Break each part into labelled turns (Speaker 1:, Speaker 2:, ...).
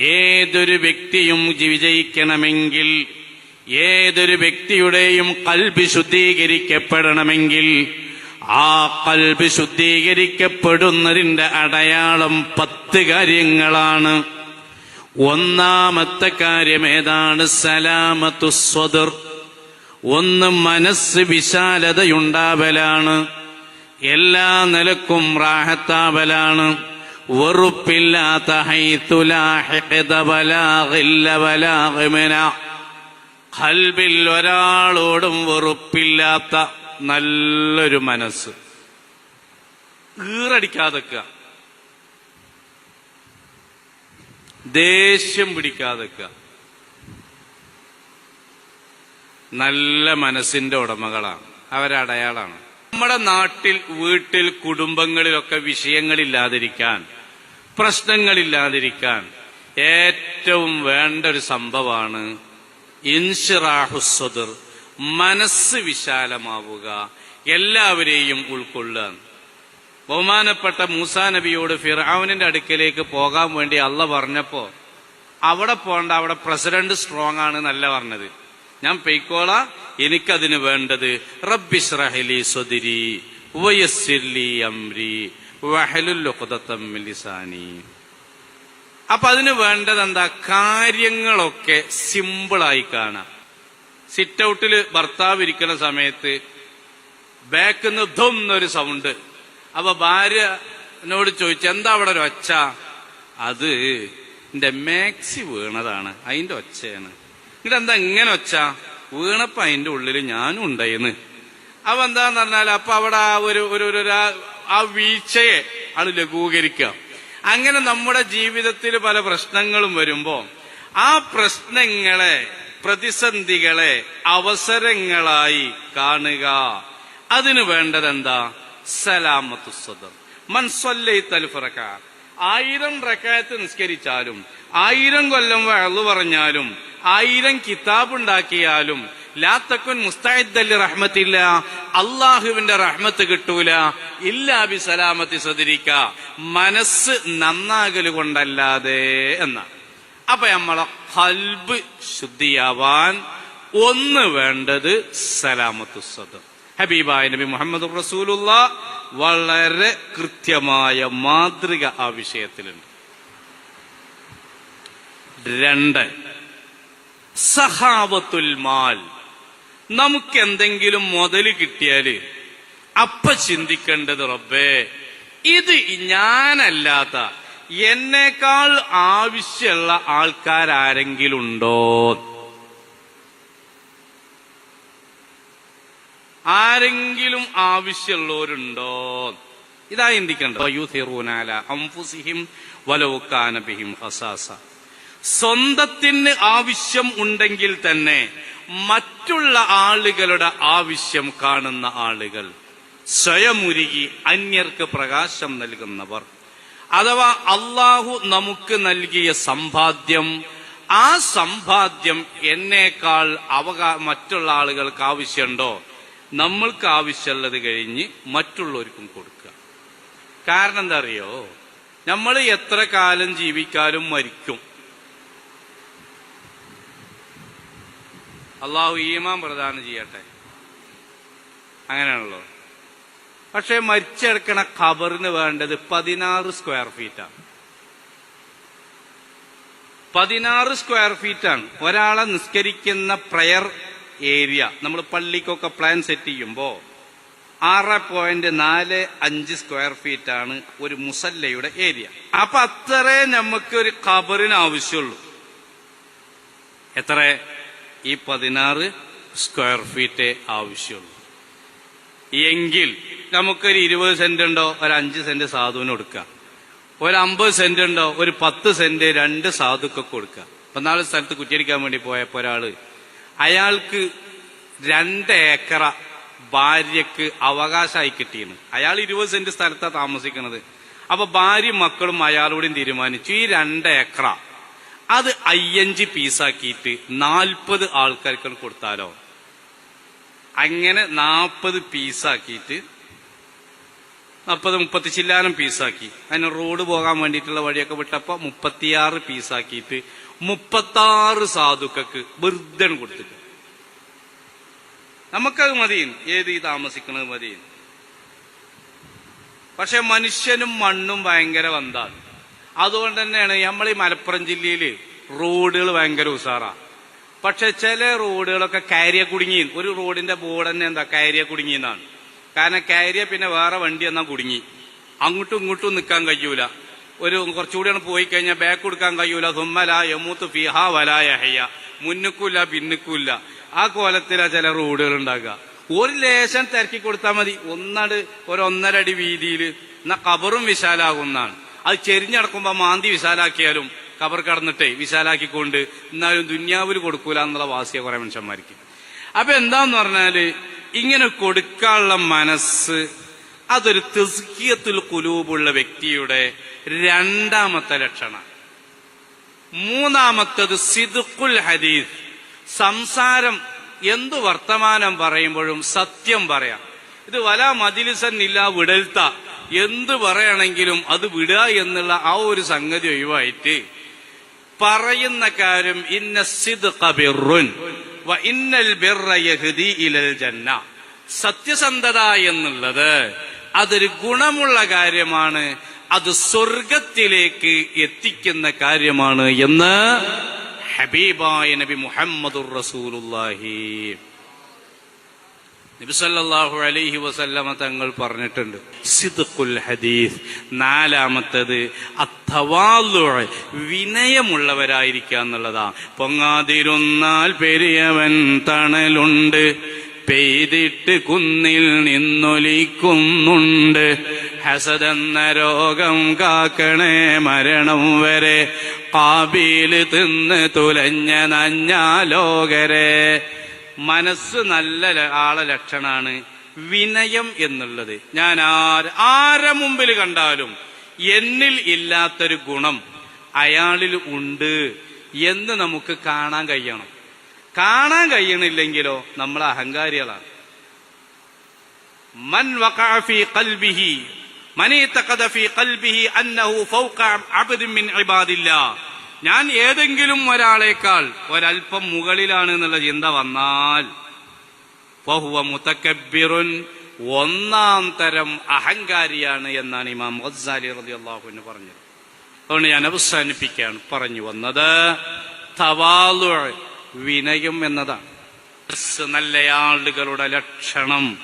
Speaker 1: ഏതൊരു വ്യക്തിയും വിജയിക്കണമെങ്കിൽ ഏതൊരു വ്യക്തിയുടെയും കൽബ് ശുദ്ധീകരിക്കപ്പെടണമെങ്കിൽ ആ കൽബ് ശുദ്ധീകരിക്കപ്പെടുന്നതിന്റെ അടയാളം പത്ത് കാര്യങ്ങളാണ്. ഒന്നാമത്തെ കാര്യം ഏതാണ്? സലാമത്തു സ്വദർ. ഒന്ന് മനസ്സ് വിശാലതയുണ്ടാവലാണ്. എല്ലാ നിലക്കും റാഹത്താവലാണ്. വെറുപ്പില്ലാത്ത. ഖൽബിൽ ഒരാളോടും വെറുപ്പില്ലാത്ത നല്ലൊരു മനസ്സ്. ഈറടിക്കാതെക്കുക ദേഷ്യം പിടിക്കാതെ നല്ല മനസ്സിന്റെ ഉടമകളാണ്. അവരടയാളാണ്. നമ്മുടെ നാട്ടിൽ വീട്ടിൽ കുടുംബങ്ങളിലൊക്കെ വിഷയങ്ങളില്ലാതിരിക്കാൻ പ്രശ്നങ്ങളില്ലാതിരിക്കാൻ ഏറ്റവും വേണ്ട ഒരു സംഭവമാണ് ഇൻഷിറാഹുസ്വദർ മനസ്സ് വിശാലമാവുക എല്ലാവരെയും ഉൾക്കൊള്ളുക. ബഹുമാനപ്പെട്ട മൂസാ നബിയോട് ഫിറാവുനിന്റെ അടുക്കലേക്ക് പോകാൻ വേണ്ടി അല്ല പറഞ്ഞപ്പോ അവിടെ പോണ്ട അവിടെ പ്രസിഡന്റ് സ്ട്രോങ് ആണ് എന്നല്ല പറഞ്ഞത്. ഞാൻ പെയ്ക്കോള എനിക്കതിന് വേണ്ടത് റബ്ബിഷ്റഹലി സ്വദിരി അംരി ലിസാനി അപ്പൊ അതിന് വേണ്ടത് എന്താ കാര്യങ്ങളൊക്കെ സിമ്പിളായി കാണാം. സിറ്റ് ഔട്ടിൽ ഭർത്താവ് ഇരിക്കുന്ന സമയത്ത് ബാക്ക് എന്നൊരു സൗണ്ട്. അപ്പൊ ഭാര്യനോട് ചോദിച്ചു എന്താ അവിടെ ഒരു ഒച്ച? അത് എന്റെ മാക്സി വീണതാണ്. അതിന്റെ ഒച്ചയാണ്. എന്നിട്ട് എന്താ ഇങ്ങനെ ഒച്ച? വീണപ്പോ അതിന്റെ ഉള്ളിൽ ഞാനും ഉണ്ടായിന്ന്. അവ എന്താന്ന് പറഞ്ഞാൽ അപ്പൊ അവിടെ ഒരു ഒരു ആ- വീഴ്ചയെ ആണ് ലഘൂകരിക്കുക. അങ്ങനെ നമ്മുടെ ജീവിതത്തിൽ പല പ്രശ്നങ്ങളും വരുമ്പോ ആ പ്രശ്നങ്ങളെ പ്രതിസന്ധികളെ അവസരങ്ങളായി കാണുക. അതിനു വേണ്ടത് എന്താ സലാമത്തു സ്വതം സദർ മൻസൊല്ലൈത്തൽഫറക്ക ആയിരം റക്കായത്ത് നിസ്കരിച്ചാലും ആയിരം കൊല്ലം വഴു പറഞ്ഞാലും ആയിരം കിതാബ് ഉണ്ടാക്കിയാലും ലാത്തക്കുൻ മുസ്തായിദ്ദല്ലി റഹ്മത്തില്ല അള്ളാഹുവിന്റെ റഹ്മത്ത് കിട്ടൂല. ഇല്ലാ ബി സലാമത്തി സദരിക്ക. മനസ്സ് നന്നാകൽ കൊണ്ടല്ലാതെ എന്നാണ് അപ്പൊ നമ്മളെ കൽബ് ശുദ്ധിയാവാൻ ഒന്ന് വേണ്ടത് സലാമത്തു സദർ. ഹബീബായ നബി മുഹമ്മദ് റസൂലുള്ള വളരെ കൃത്യമായ മാതൃക ആ വിഷയത്തിലുണ്ട്. രണ്ട് സഹാവത്തുൽ മാൽ. നമുക്ക് എന്തെങ്കിലും മുതൽ കിട്ടിയാൽ അപ്പ ചിന്തിക്കേണ്ടത് റബ്ബേ ഇത് ഞാനല്ലാത്ത എന്നേക്കാൾ ആവശ്യമുള്ള ആൾക്കാരാരെങ്കിലും ഉണ്ടോ ആരെങ്കിലും ആവശ്യമുള്ളവരുണ്ടോ? ഇതാ ചിന്തിക്കേണ്ടത്. സ്വന്തത്തിന് ആവശ്യം ഉണ്ടെങ്കിൽ തന്നെ മറ്റുള്ള ആളുകളുടെ ആവശ്യം കാണുന്ന ആളുകൾ. സ്വയമുരുകി അന്യർക്ക് പ്രകാശം നൽകുന്നവർ. അഥവാ അള്ളാഹു നമുക്ക് നൽകിയ സമ്പാദ്യം ആ സമ്പാദ്യം എന്നേക്കാൾ അവകാ മറ്റുള്ള ആളുകൾക്ക് ആവശ്യമുണ്ടോ? നമ്മൾക്ക് ആവശ്യമുള്ളത് കഴിഞ്ഞ് മറ്റുള്ളവർക്കും കൊടുക്കുക. കാരണം എന്താ അറിയോ? നമ്മൾ എത്ര കാലം ജീവിക്കാനും മരിക്കും. അള്ളാഹു ഈമാൻ പ്രദാനം ചെയ്യട്ടെ. അങ്ങനെയാണല്ലോ. പക്ഷെ മരിച്ചെടുക്കണ ഖബറിന് വേണ്ടത് പതിനാറ് സ്ക്വയർ ഫീറ്റാണ് പതിനാറ് സ്ക്വയർ ഫീറ്റാണ് ഒരാളെ നിസ്കരിക്കുന്ന പ്രയർ ഏരിയ നമ്മൾ പള്ളിക്കൊക്കെ പ്ലാൻ സെറ്റ് ചെയ്യുമ്പോൾ ആറ് പോയിന്റ് നാല് അഞ്ച് സ്ക്വയർ ഫീറ്റ് ആണ് ഒരു മുസല്ലയുടെ ഏരിയ അപ്പൊ അത്രേ നമുക്ക് ഒരു ഖബറിന് ആവശ്യമുള്ളൂ. എത്ര? ഈ പതിനാറ് സ്ക്വയർ ഫീറ്റ് ആവശ്യമുള്ളൂ. എങ്കിൽ നമുക്കൊരു ഇരുപത് സെന്റ് ഉണ്ടോ? ഒരു അഞ്ച് സെന്റ് സാധുവിന് കൊടുക്കാം. ഒരു അമ്പത് സെന്റ് ഉണ്ടോ? ഒരു പത്ത് സെന്റ് രണ്ട് സാധുക്കൊക്കെ കൊടുക്കുക അപ്പൊ നാളെ സ്ഥലത്ത് കുറ്റിയടിക്കാൻ വേണ്ടി പോയപ്പോ ഒരാൾ അയാൾക്ക് രണ്ട് ഏക്കറ ഭാര്യക്ക് അവകാശമായി കിട്ടിയിരുന്നു അയാൾ ഇരുപത് സെന്റ് സ്ഥലത്താണ് താമസിക്കുന്നത് അപ്പൊ ഭാര്യയും മക്കളും അയാളോടും തീരുമാനിച്ചു ഈ രണ്ട് ഏക്കറ അത് അയ്യഞ്ച് പീസാക്കിയിട്ട് നാൽപ്പത് ആൾക്കാർക്ക് കൊടുത്താലോ? അങ്ങനെ നാൽപ്പത് പീസാക്കിയിട്ട് നാൽപ്പത് മുപ്പത്തി ചില്ലാനം പീസാക്കി. അതിന് റോഡ് പോകാൻ വേണ്ടിയിട്ടുള്ള വഴിയൊക്കെ വിട്ടപ്പോ മുപ്പത്തിയാറ് പീസാക്കിയിട്ട് മുപ്പത്താറ് സാധുക്കൾക്ക് വെറുതെ കൊടുത്തിട്ട്. നമുക്കത് മതിയും ഏത് ഈ താമസിക്കുന്നത് മതിയും പക്ഷെ മനുഷ്യനും മണ്ണും ഭയങ്കര ബന്ധാണ് അതുകൊണ്ട് തന്നെയാണ് നമ്മൾ ഈ മലപ്പുറം ജില്ലയിൽ റോഡുകൾ ഭയങ്കര ഉസാറാ പക്ഷെ ചില റോഡുകളൊക്കെ കാരിയ കുടുങ്ങി. ഒരു റോഡിന്റെ ബോർഡ് തന്നെ എന്താ കാരിയ കുടുങ്ങിയെന്നാണ് കാരണം കാരിയ പിന്നെ വേറെ വണ്ടി എന്നാ കുടുങ്ങി. അങ്ങോട്ടും ഇങ്ങോട്ടും നിൽക്കാൻ കഴിയൂല. ഒരു കുറച്ചുകൂടിയാണ് പോയി കഴിഞ്ഞാൽ ബാക്ക് കൊടുക്കാൻ കഴിയൂല. സുമ്മല യമൂത്ത് ഫിഹ വലായ ഹയ്യ മുന്നുക്കൂല്ല പിന്നുക്കൂല്ല ആ കോലത്തിലാ ചില റോഡുകൾ ഉണ്ടാകുക ഒരു ലേശം തിരക്കി കൊടുത്താൽ മതി. ഒന്നട് ഒരു ഒന്നര അടി വീതിയിൽ എന്നാ കബറും വിശാലാകുന്നതാണ് അത് ചെരിഞ്ഞടക്കുമ്പോ മാന്തി വിശാലാക്കിയാലും കബർ കടന്നിട്ടേ വിശാലാക്കിക്കൊണ്ട് എന്നാലും ദുന്യാവിൽ കൊടുക്കൂല എന്നുള്ള വാസിയ കുറെ മനുഷ്യന്മാർക്ക്. അപ്പൊ എന്താന്ന് പറഞ്ഞാൽ ഇങ്ങനെ കൊടുക്കാനുള്ള മനസ്സ് അതൊരു തിസ്കിയത്തിൽ കുലൂബുള്ള വ്യക്തിയുടെ രണ്ടാമത്തെ ലക്ഷണം. മൂന്നാമത്തത് സിദുക്കുൽ ഹദീസ്. സംസാരം എന്തു വർത്തമാനം പറയുമ്പോഴും സത്യം പറയാം. ഇത് വല മതിലിസന്നില്ല വിടൽത്ത. എന്ത് പറയണെങ്കിലും അത് വിടുക എന്നുള്ള ആ ഒരു സംഗതി ഒഴിവായിട്ട് പറയുന്ന കാര്യം ഇന്ന സിദ് കബിറുൻ ഇന്നൽ ജന്ന. സത്യസന്ധത എന്നുള്ളത് അതൊരു ഗുണമുള്ള കാര്യമാണ് അത് സ്വർഗത്തിലേക്ക് എത്തിക്കുന്ന കാര്യമാണ് എന്ന് ഹബീബായ നബി മുഹമ്മദുർ റസൂലുള്ളാഹി. നബി സല്ലല്ലാഹു അലൈഹി വസല്ലമ തങ്ങൾ പറഞ്ഞിട്ടുണ്ട് സിദ്ഖുൽ ഹദീസ് നാലാമത്തത് അത്തവാലു വിനയമുള്ളവരായിരിക്കുക എന്നുള്ളതാ പൊങ്ങാതിരുന്നാൽ പെരിയവൻ തണലുണ്ട് പെയ്തിട്ട് കുന്നിൽ നിന്നൊലിക്കുന്നുണ്ട്. ഹസതെന്ന രോഗം കാക്കണേ മരണം വരെ കാബീൽ തിന്ന് തുലഞ്ഞ നഞ്ഞാലോകരെ. മനസ്സ് നല്ല ആളെ ലക്ഷണാണ്. വിനയം എന്നുള്ളത്. ഞാൻ ആര് ആരെ മുമ്പിൽ കണ്ടാലും എന്നിൽ ഇല്ലാത്തൊരു ഗുണം അയാളിൽ ഉണ്ട് എന്ന് നമുക്ക് കാണാൻ കഴിയണം. കാണാൻ കഴിയണില്ലെങ്കിലോ നമ്മൾ അഹങ്കാരികളാണ്. മൻ വഖഅ ഫീ ഖൽബിഹി മൻ ഇതഖദ ഫീ ഖൽബിഹി അന്നഹു ഫൗഖ അബ്ദിൻ മിൻ ഇബാദില്ലാ. ഞാൻ ഏതെങ്കിലും ഒരാളേക്കാൾ ഒരൽപ്പം മുകളിലാണ് എന്നുള്ള ചിന്ത വന്നാൽ ഫഹുവ മുതക്കബ്ബിറുൻ ഒന്നാം തരം അഹങ്കാരിയാണ് എന്നാണ് ഇമാം ഗസാലി റളിയല്ലാഹു അൻഹു പറഞ്ഞത്. അതുകൊണ്ട് ഞാൻ അവസാനിപ്പിക്കുകയാണ്. പറഞ്ഞു വന്നത് തവാലു വിനയം എന്നതാണ്. നല്ല ആളുകളുടെ ലക്ഷണം.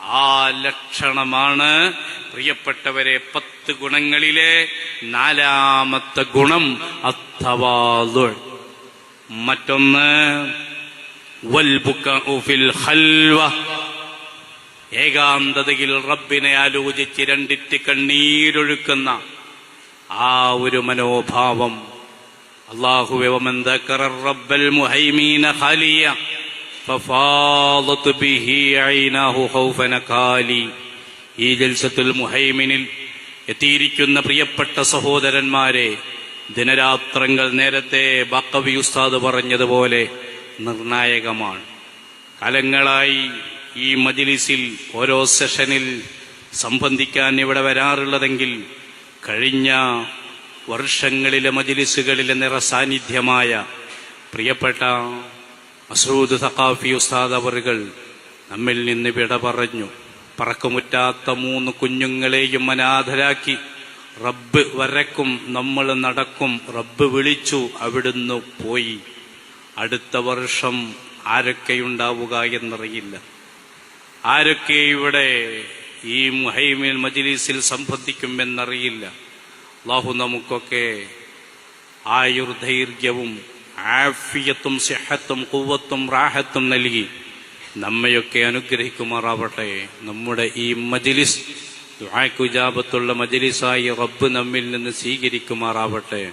Speaker 1: ആ ലക്ഷണമാണ് പ്രിയപ്പെട്ടവരെ പത്ത് പത്ത് ഗുണങ്ങളിലെ നാലാമത്തെ ഗുണം അത്തവാതു മറ്റൊന്ന് ഏകാന്തതയിൽ റബ്ബിനെ ആലോചിച്ച് രണ്ടിറ്റ് കണ്ണീരൊഴുക്കുന്ന ആ ഒരു മനോഭാവം. അള്ളാഹുവെമന്ദ ഈ ജൽസത്തുൽ മുഹൈമിനിൽ എത്തിയിരിക്കുന്ന പ്രിയപ്പെട്ട സഹോദരന്മാരെ ദിനരാത്രങ്ങൾ നേരത്തെ ബക്കവി ഉസ്താദ് പറഞ്ഞതുപോലെ നിർണായകമാണ്. കാലങ്ങളായി ഈ മജിലിസിൽ ഓരോ സെഷനിൽ സംബന്ധിക്കാൻ ഇവിടെ വരാറുള്ളതെങ്കിൽ കഴിഞ്ഞ വർഷങ്ങളിലെ മജിലിസുകളിലെ നിറസാന്നിധ്യമായ പ്രിയപ്പെട്ട മസൂദ് സഖാഫി ഉസ്താദ് അവറുകൾ നമ്മിൽ നിന്ന് വിട പറഞ്ഞു. പറക്കുമുറ്റാത്ത മൂന്ന് കുഞ്ഞുങ്ങളെയും അനാഥരാക്കി. റബ്ബ് വരക്കും നമ്മൾ നടക്കും റബ്ബ് വിളിച്ചു അവിടുന്ന് പോയി. അടുത്ത വർഷം ആരൊക്കെയുണ്ടാവുക എന്നറിയില്ല. ആരൊക്കെ ഇവിടെ ഈ മുഹൈമിൽ മജിലിസിൽ സംബന്ധിക്കുമെന്നറിയില്ല. അള്ളാഹു നമുക്കൊക്കെ ആയുർദൈർഘ്യവും ആഫിയത്തും സിഹത്തും കുവ്വത്തും റാഹത്തും നൽകി. നമ്മയൊക്കെ അനുഗ്രഹിക്കുമാറാവട്ടെ. നമ്മുടെ ഈ മജിലിസ് ദുആക്കുജാബത്തുള്ള മജിലിസായി റബ്ബ് നമ്മിൽ നിന്ന് സ്വീകരിക്കുമാറാവട്ടെ.